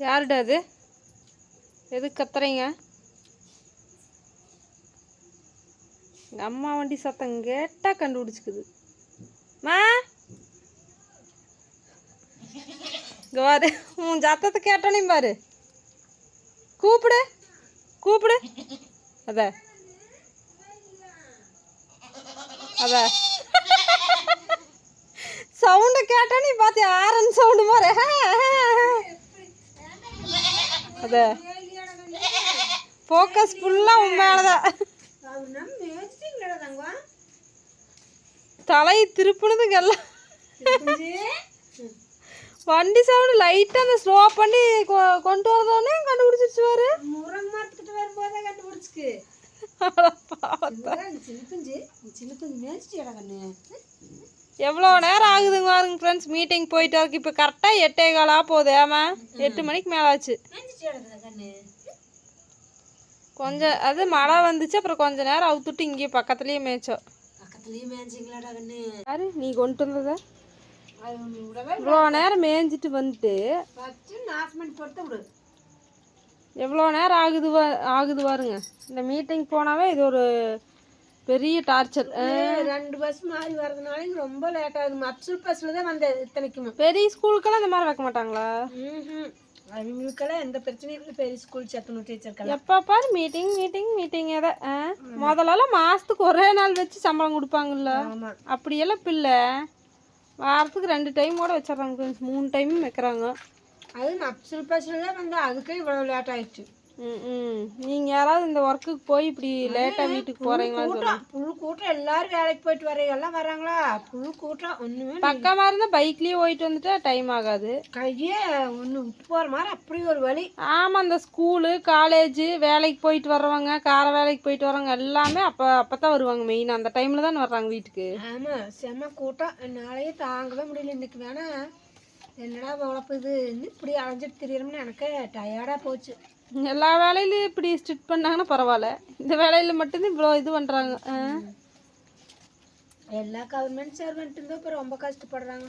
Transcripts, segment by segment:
யாருடா அது? எது கத்துறீங்க? எங்கள் அம்மா வண்டி சத்தம் கேட்டால் கண்டுபிடிச்சிக்குது. மா? இங்கே பாரு உன் சத்தத்தை கேட்டோன்னே பாரு. கூப்பிடு கூப்பிடு. அத. அத. சவுண்டை கேட்டோன்னே பார்த்தியா பார்த்து ஆரன் சவுண்டு மாதிரி. அத. ஃபோக்கஸ் ஃபுல்லாக உன் மேலதான். தலை திருப்புனதுக்கு எல்லாம் வண்டி சவுண்டு லைட்டாக அந்த ஸ்லோ பண்ணி கொண்டு வரதோடனே கண்டுபிடிச்சிருச்சு வாரு முரம் மரத்துக்கிட்ட வரும்போதே கண்டுபிடிச்சிக்கு சின்ன குஞ்சு சின்ன குஞ்சு மேய்ச்சிட்டியாடா கண்ணு? எவ்வளோ நேரம் ஆகுதுங்க பாருங்க ஃப்ரெண்ட்ஸ் மீட்டிங் போயிட்டு இருக்கு. இப்போ கரெக்டாக எட்டே காலா போகுது. ஆமா? எட்டு மணிக்கு மேலே ஆச்சு கொஞ்சம் அது மழை வந்துச்சு. அப்புறம் கொஞ்ச நேரம் அவுத்துட்டு இங்கேயே பக்கத்துலேயே மேய்ச்சோம். யாரு? நீ கொண்டு வந்தத? இவ்வளோ நேரம் மேய்ஞ்சிட்டு வந்துட்டு. எவ்வளோ நேரம் ஆகுது ஆகுது பாருங்க. இந்த மீட்டிங் போனாவே இது ஒரு பெரிய டார்ச்சர். ரெண்டு பஸ் மாறி வர்றதுனால இங்க ரொம்ப லேட் ஆகுது. மற்ற பஸ்ல தான் வந்தேன் இத்தனைக்குமே. பெரிய ஸ்கூலுக்கெல்லாம் இந்த மாதிரி வைக்க மாட்டாங்களா. அவங்களுக்கெல்லாம் எந்த பிரச்சனையும் இல்லை. பெரிய ஸ்கூல் சத்துணவு டீச்சருக்கெல்லாம் எப்போ பாரு மீட்டிங் மீட்டிங் மீட்டிங் எதை ஆ? முதல்லலாம் மாதத்துக்கு ஒரே நாள் வச்சு சம்பளம் கொடுப்பாங்கல்ல. அப்படியெல்லாம் பிள்ளை வாரத்துக்கு ரெண்டு டைம் கூட வச்சிடுறாங்க. மூணு டைமும் வைக்கிறாங்க. அது நப்சல் பஸ்ல தான் வந்து அதுக்கே இவ்வளவு லேட் ஆயிடுச்சு. ம் நீங்கள் யாராவது இந்த ஒர்க்குக்கு போய் இப்படி லேட்டாக வீட்டுக்கு போகிறீங்களா கூட்டம் புழு கூட்டம் எல்லாரும் வேலைக்கு போயிட்டு வர எல்லாம் வராங்களா? புழு கூட்டம் ஒண்ணுமே பக்கமாக இருந்தால் பைக்லேயே போயிட்டு வந்துட்டா டைம் ஆகாது. கையே ஒண்ணு விட்டு போற மாதிரி அப்படி ஒரு வழி. ஆமாம் அந்த ஸ்கூலு காலேஜு வேலைக்கு போயிட்டு வர்றவங்க கார வேலைக்கு போயிட்டு வர்றவங்க எல்லாமே அப்போ அப்போ தான் வருவாங்க மெயின் அந்த டைமில் தான் வர்றாங்க வீட்டுக்கு. ஆமா செம கூட்டம் என்னாலேயே தாங்கவே முடியல இன்னைக்கு வேணா. என்னடா உழப்பு இது இப்படி அலைஞ்சிட்டு திரியறோம்னு எனக்கு டயர்டா போச்சு. எல்லா வேலையிலையும் இப்படி ஸ்டிட் பண்ணாங்கன்னா பரவாயில்ல. இந்த வேலையில் மட்டும்தான் இவ்வளோ இது பண்ணுறாங்க எல்லா கவர்மெண்ட் சர்வெண்ட் இருந்தால் இப்போ ரொம்ப கஷ்டப்படுறாங்க.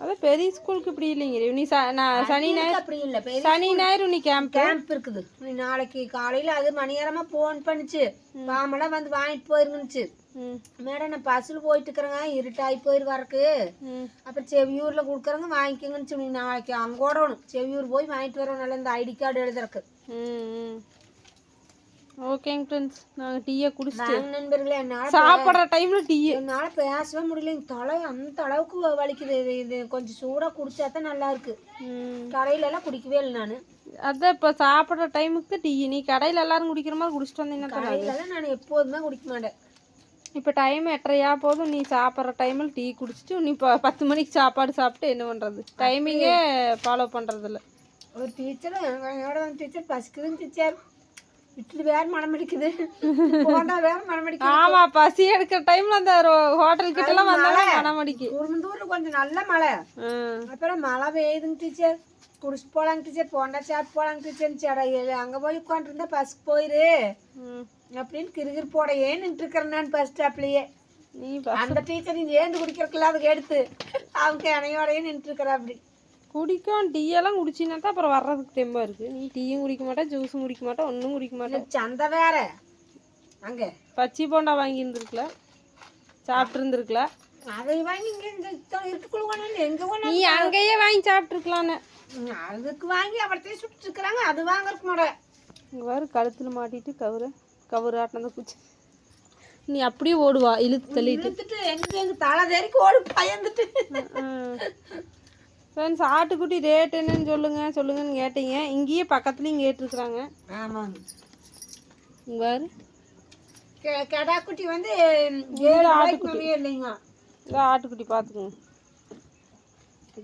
அதான் பெரிய ஸ்கூலுக்கு இப்படி இல்லைங்க. நீ நான் சனி ஞாயிறு அப்படி இல்லை. சனி ஞாயிறு நீ கேம்ப் கேம்ப் இருக்குது. நீ நாளைக்கு காலையில அது மணியரமா ஃபோன் பண்ணுச்சு. பாமெல்லாம் வந்து வாங்கிட்டு போயிருங்கன்னுச்சு ம் மேடம் நான் பஸ்ஸில் போயிட்டு இருக்கிறேங்க இருட்டாகி போயிரு வரக்கு. ம். அப்புறம் செவியூரில் கொடுக்குறவங்க வாங்கிக்கோங்கன்னு சொல்லி நாளைக்கு அங்கே ஓடணும். செவியூர் போய் வாங்கிட்டு வரோம் நல்ல இந்த ஐடி கார்டு எழுதுறக்கு. ஓகேங்க ஃப்ரெண்ட்ஸ் நாங்கள் டீயை குடிச்சிட்டு நண்பர்களே என்னால் சாப்பிட்ற டைமில் டீ. என்னால் பேசவே முடியல. என் தலை அந்த அளவுக்கு வலிக்குது. இது இது கொஞ்சம் சூடாக குடிச்சா தான் நல்லா இருக்கு ம். கடையில எல்லாம் குடிக்கவே இல்லை நான். அதான் இப்போ சாப்பிட்ற டைமுக்கு டீ. நீ கடையில் எல்லாரும் குடிக்கிற மாதிரி குடிச்சிட்டு வந்தீங்கன்னா கடையிலலாம் நான் எப்போதுமே குடிக்க மாட்டேன். இப்போ டைம் எட்டரையா போதும். நீ சாப்பிட்ற டைமில் டீ குடிச்சிட்டு நீ இப்போ பத்து மணிக்கு சாப்பாடு சாப்பிட்டு என்ன பண்ணுறது டைமிங்கே ஃபாலோ பண்ணுறதில்ல ஒரு டீச்சர் வந்து டீச்சர் பசிக்குதுன்னு டீச்சர் இட்லி வேற மனம் அடிக்குது. போண்டா வேற மனம் அடிக்குது. ஆமாம் பசி எடுக்கிற டைமில் அந்த ஹோட்டல் கிட்டலாம் வந்தாலும் மனம் அடிக்கு குடும்பத்தூரில் கொஞ்சம் நல்ல மழை. அப்புறம் மழை பெய்யுதுங்க டீச்சர் குடிச்சிட்டு போகலாங்க டீச்சர் போண்டா சாப்பிட்டு போகலாங்க டீச்சர் அங்கே போய் உட்காந்துருந்தா பஸ்க்கு போயிரு. ம். அப்படின்னு கிறுகிறு போட ஏன் நின்றுருக்கிறேன் நான் ஸ்டாப்லேயே நீ அந்த டீச்சர் நீ ஏந்து குடிக்கிறதுக்குள்ள அதுக்கு எடுத்து அவங்க இணையோடையே நின்றுருக்கிற அப்படி. குடிக்கும் டீயெல்லாம் குடிச்சினா தான் அப்புறம் வர்றதுக்கு தெம்பா இருக்கு. நீ டீயும் குடிக்க மாட்டே ஜூஸும் குடிக்க மாட்டே ஒன்றும் குடிக்க மாட்டே. எனக்கு சந்தை வேற. அங்கே. பச்சி போண்டா வாங்கி இருந்திருக்கல சாப்பிட்டு இருந்திருக்கல அதை வாங்கி இங்கே இந்த இருக்குள்ள எங்கே நீ அங்கேயே வாங்கி சாப்பிட்ருக்கலான்னு அதுக்கு வாங்கி அவர்த்தையும் சுட்டுருக்குறாங்க அது வாங்கறதுக்கு மாட்டேன் இங்கே பாரு கழுத்தில் மாட்டிட்டு கவுரு. கவுரு ஆட்டினதை குச்சி. நீ அப்படியே ஓடுவா இழுத்து தள்ளிட்டு. இழுத்துட்டு எங்க எங்க தலை தெறிக்கு ஓடி பயந்துட்டு. ஃப்ரெண்ட்ஸ் ஆட்டுக்குட்டி ரேட் என்னன்னு சொல்லுங்க சொல்லுங்கன்னு கேட்டீங்க. இங்கேயே பக்கத்துலேயும் கேட்டிருக்குறாங்க. ஆமாங்க பாரு கெ- கெடா குட்டி வந்து ஏழு கம்மியே இல்லைங்க. இதோ ஆட்டுக்குட்டி பார்த்துக்குங்க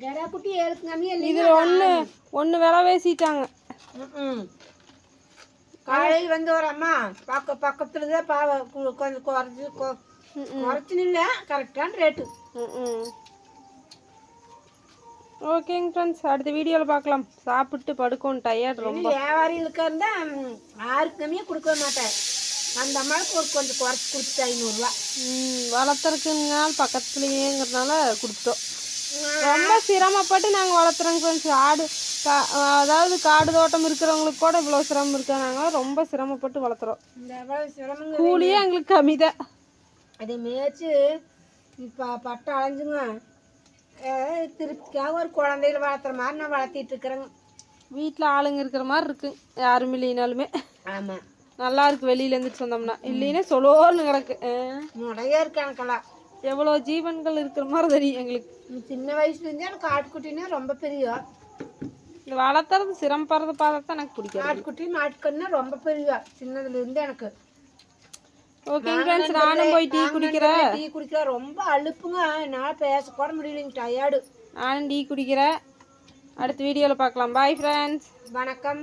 கெடா குட்டி ஏழுக்கு கம்மியே இல்லைங்க. இதில் ஒன்று ஒன்று விலை பேசிட்டாங்க ம்ம். காலையில் வந்து ஒரு அம்மா பக்க பக்கத்துல தான் கு- கொஞ்சம் குறைச்சி குறைச்சின்னு இல்லை கரெக்டான ரேட்டு ஓகேங்க ஃப்ரெண்ட்ஸ் அடுத்த வீடியோவில் பார்க்கலாம். சாப்பிட்டு படுக்கும் டயர்ட் ரொம்ப. வியாபாரிகளுக்கு இருந்தா ம், ஆறுக்கு கம்மியாக கொடுக்க மாட்டேன் அந்த அம்மாவுக்கு ஒரு கொஞ்சம் குறைச்சி கொடுத்துட்டு ஐநூறுரூவா வளர்த்துறக்குங்க பக்கத்துலேயேங்கிறதுனால கொடுத்தோம் ரொம்ப சிரமப்பட்டு நாங்கள் வளர்த்துறோங்க ஃப்ரெண்ட்ஸ் ஆடு கா அதாவது காடு தோட்டம் இருக்கிறவங்களுக்கு கூட இவ்வளோ சிரமம் இருக்கா. நாங்கள் ரொம்ப சிரமப்பட்டு வளர்த்துறோம். இந்த கூலியே எங்களுக்கு கம்மி தான் அதை மேய்ச்சி இப்போ பட்டை அலைஞ்சுங்க. திருப்திக்காக ஒரு குழந்தையில வளர்த்துற மாதிரி நான் வளர்த்திட்டு இருக்கிறேங்க. வீட்டில் ஆளுங்க இருக்கிற மாதிரி இருக்கு. யாரும் இல்லைனாலுமே. ஆமாம் நல்லா இருக்கு வெளியில இருந்து சொந்தோம்னா. இல்லைன்னா சொலோன்னு கிடக்கு. முடையா இருக்கு எனக்கெல்லாம். எவ்வளோ ஜீவன்கள் இருக்கிற மாதிரி தெரியும் எங்களுக்கு. சின்ன வயசுலேருந்தே எனக்கு ஆட்டுக்குட்டினா ரொம்ப பெரிய வளர்த்துறது சிரமப்படுறத பார்த்தா எனக்கு பிடிக்கும் ஆட்டுக்குட்டி மாட்டுக்கன்னா ரொம்ப பெரிய சின்னதுலேருந்து எனக்கு. ஓகேங்க ஃப்ரெண்ட்ஸ் நானும் போய் டீ குடிக்கிறேன். டீ குடிக்கிற. ரொம்ப அலுப்புங்க. என்னால் பேசக்கூட முடியலைங்க. டயர்டு நானும் டீ குடிக்கிறேன். அடுத்த வீடியோவில் பார்க்கலாம். பாய் ஃப்ரெண்ட்ஸ் வணக்கம்.